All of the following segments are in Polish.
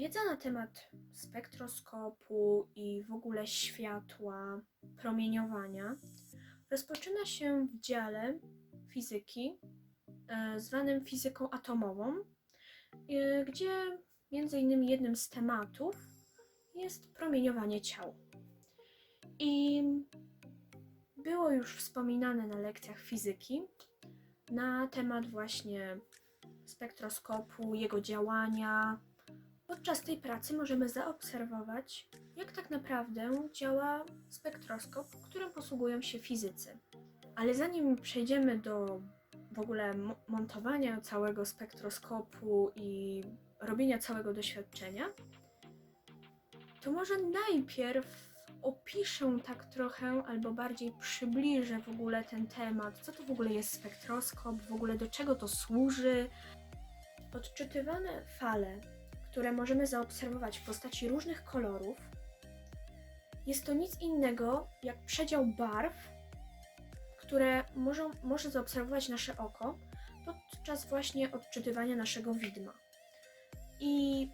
Wiedza na temat spektroskopu i w ogóle światła, promieniowania rozpoczyna się w dziale fizyki e, zwanym fizyką atomową, e, gdzie między innymi jednym z tematów jest promieniowanie ciał. I było już wspominane na lekcjach fizyki na temat właśnie spektroskopu, jego działania. Podczas tej pracy możemy zaobserwować, jak tak naprawdę działa spektroskop, którym posługują się fizycy. Ale zanim przejdziemy do w ogóle mo- montowania całego spektroskopu i robienia całego doświadczenia, to może najpierw opiszę tak trochę, albo bardziej przybliżę w ogóle ten temat, co to w ogóle jest spektroskop, w ogóle do czego to służy. Odczytywane fale, które możemy zaobserwować w postaci różnych kolorów, jest to nic innego jak przedział barw, które możą, może zaobserwować nasze oko podczas właśnie odczytywania naszego widma. I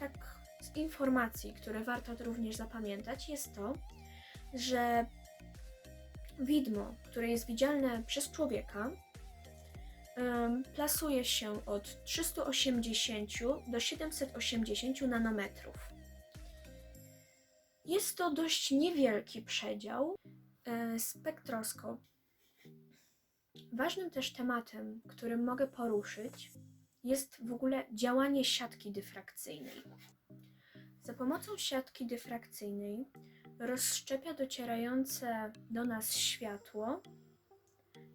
tak z informacji, które warto również zapamiętać, jest to, że widmo, które jest widzialne przez człowieka, plasuje się od 380 do 780 nanometrów. Jest to dość niewielki przedział. E, Spektroskop. Ważnym też tematem, którym mogę poruszyć, jest w ogóle działanie siatki dyfrakcyjnej. Za pomocą siatki dyfrakcyjnej rozszczepia docierające do nas światło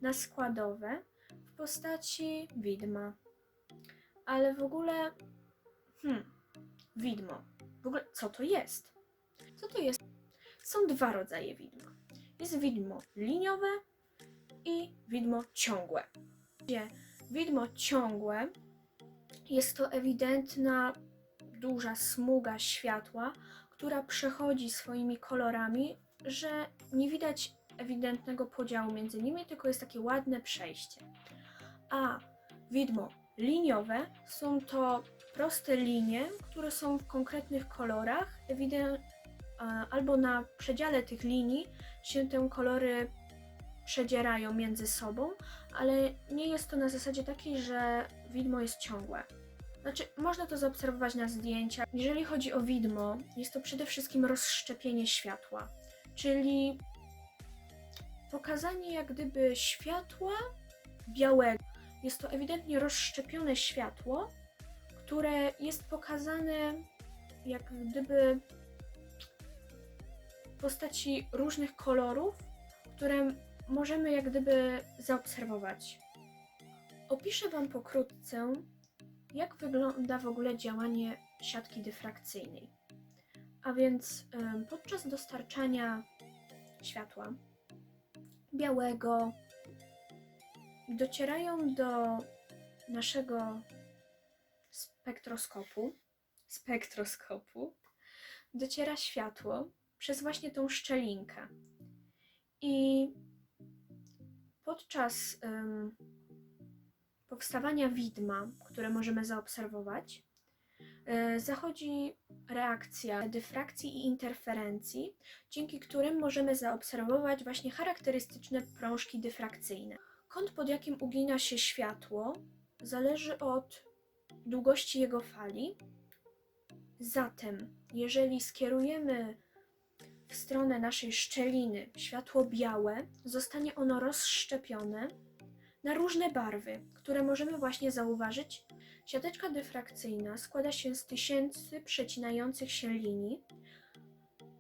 na składowe postaci widma. Ale w ogóle, hmm, widmo. W ogóle, co to jest? Co to jest? Są dwa rodzaje widma. Jest widmo liniowe i widmo ciągłe. Gdzie widmo ciągłe jest to ewidentna duża smuga światła, która przechodzi swoimi kolorami, że nie widać ewidentnego podziału między nimi, tylko jest takie ładne przejście. A widmo liniowe są to proste linie, które są w konkretnych kolorach, albo na przedziale tych linii się te kolory przedzierają między sobą, ale nie jest to na zasadzie takiej, że widmo jest ciągłe. Znaczy, można to zaobserwować na zdjęciach. Jeżeli chodzi o widmo, jest to przede wszystkim rozszczepienie światła, czyli pokazanie jak gdyby światła białego. Jest to ewidentnie rozszczepione światło, które jest pokazane jak gdyby w postaci różnych kolorów, które możemy jak gdyby zaobserwować. Opiszę Wam pokrótce, jak wygląda w ogóle działanie siatki dyfrakcyjnej. A więc podczas dostarczania światła białego docierają do naszego spektroskopu, spektroskopu dociera światło przez właśnie tą szczelinkę. I podczas powstawania widma, które możemy zaobserwować, e, zachodzi reakcja dyfrakcji i interferencji, dzięki którym możemy zaobserwować właśnie charakterystyczne prążki dyfrakcyjne. Kąt, pod jakim ugina się światło, zależy od długości jego fali. Zatem, jeżeli skierujemy w stronę naszej szczeliny światło białe, zostanie ono rozszczepione na różne barwy, które możemy właśnie zauważyć. Siateczka dyfrakcyjna składa się z tysięcy przecinających się linii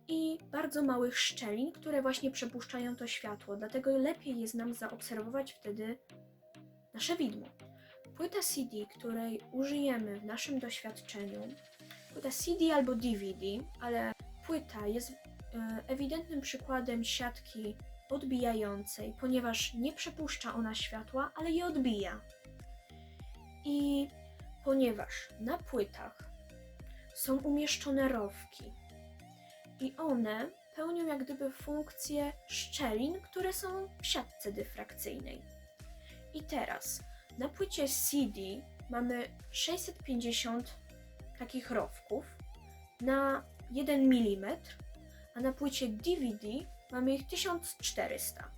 i bardzo małych szczelin, które właśnie przepuszczają to światło, dlatego lepiej jest nam zaobserwować wtedy nasze widmo. Płyta CD, której użyjemy w naszym doświadczeniu, płyta CD albo DVD, ale płyta jest e, ewidentnym przykładem siatki odbijającej, ponieważ nie przepuszcza ona światła, ale je odbija. I ponieważ na płytach są umieszczone rowki i one pełnią jak gdyby funkcję szczelin, które są w siatce dyfrakcyjnej. I teraz na płycie CD mamy 650 takich rowków na 1 mm, a na płycie DVD mamy ich 1400.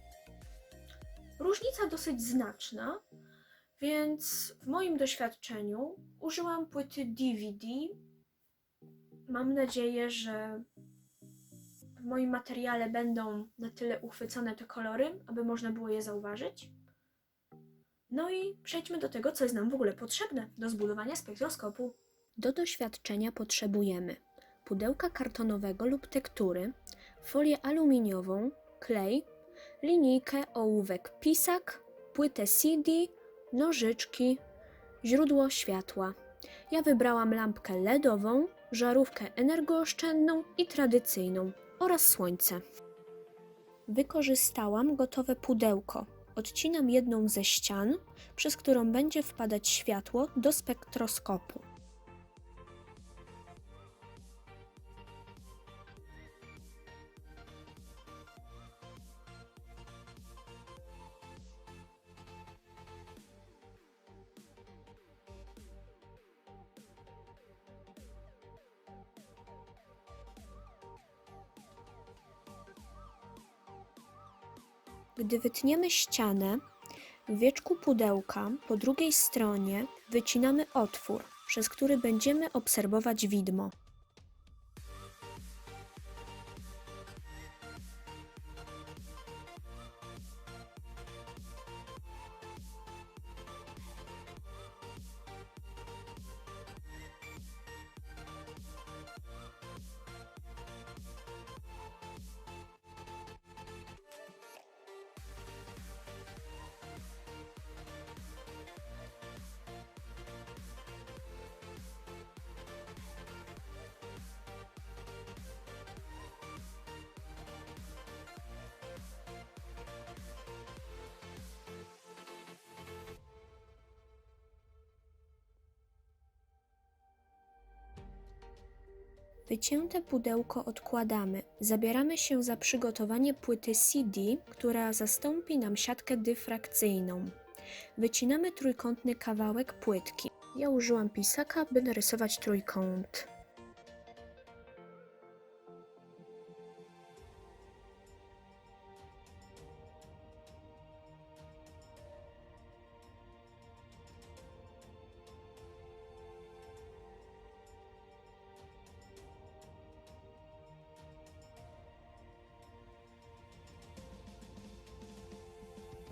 Różnica dosyć znaczna, więc w moim doświadczeniu użyłam płyty DVD. Mam nadzieję, że moim materiale będą na tyle uchwycone te kolory, aby można było je zauważyć. No i przejdźmy do tego, co jest nam w ogóle potrzebne do zbudowania spektroskopu. Do doświadczenia potrzebujemy pudełka kartonowego lub tektury, folię aluminiową, klej, linijkę, ołówek pisak, płytę CD, nożyczki, źródło światła. Ja wybrałam lampkę LEDową, żarówkę energooszczędną i tradycyjną oraz słońce. Wykorzystałam gotowe pudełko. Odcinam jedną ze ścian, przez którą będzie wpadać światło do spektroskopu. Gdy wytniemy ścianę, w wieczku pudełka po drugiej stronie wycinamy otwór, przez który będziemy obserwować widmo. Wycięte pudełko odkładamy. Zabieramy się za przygotowanie płyty CD, która zastąpi nam siatkę dyfrakcyjną. Wycinamy trójkątny kawałek płytki. Ja użyłam pisaka, by narysować trójkąt.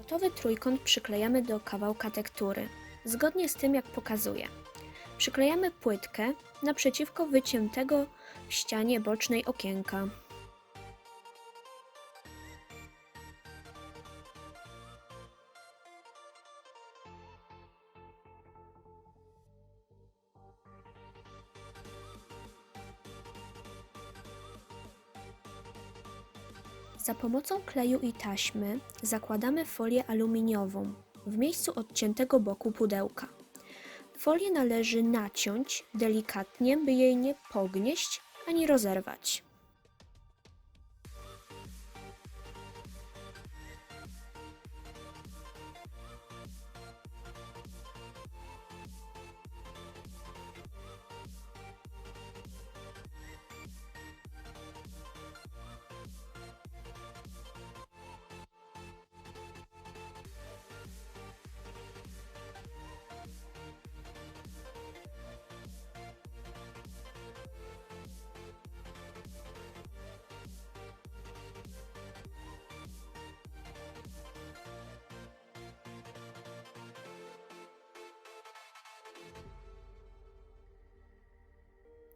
Gotowy trójkąt przyklejamy do kawałka tektury, zgodnie z tym jak pokazuję. Przyklejamy płytkę naprzeciwko wyciętego w ścianie bocznej okienka. Za pomocą kleju i taśmy zakładamy folię aluminiową w miejscu odciętego boku pudełka. Folię należy naciąć delikatnie, by jej nie pognieść ani rozerwać.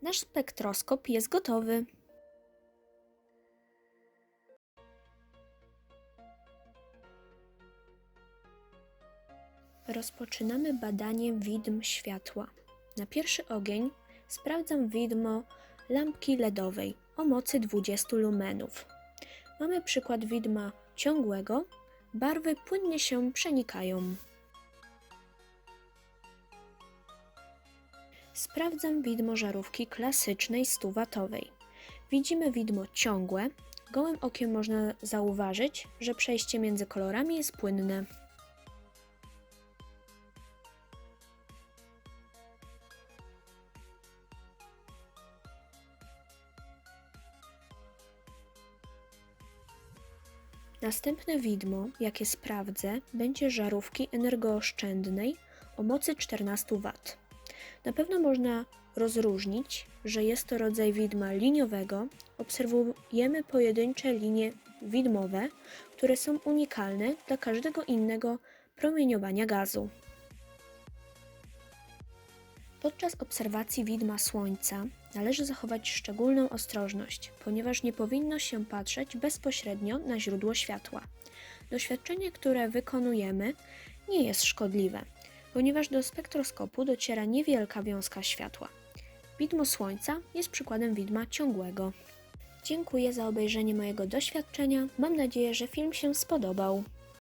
Nasz spektroskop jest gotowy. Rozpoczynamy badanie widm światła. Na pierwszy ogień sprawdzam widmo lampki LEDowej o mocy 20 lumenów. Mamy przykład widma ciągłego. Barwy płynnie się przenikają. Sprawdzam widmo żarówki klasycznej 100-watowej. Widzimy widmo ciągłe. Gołym okiem można zauważyć, że przejście między kolorami jest płynne. Następne widmo, jakie sprawdzę, będzie żarówki energooszczędnej o mocy 14 W. Na pewno można rozróżnić, że jest to rodzaj widma liniowego. Obserwujemy pojedyncze linie widmowe, które są unikalne dla każdego innego promieniowania gazu. Podczas obserwacji widma Słońca należy zachować szczególną ostrożność, ponieważ nie powinno się patrzeć bezpośrednio na źródło światła. Doświadczenie, które wykonujemy, nie jest szkodliwe, ponieważ do spektroskopu dociera niewielka wiązka światła. Widmo Słońca jest przykładem widma ciągłego. Dziękuję za obejrzenie mojego doświadczenia. Mam nadzieję, że film się spodobał.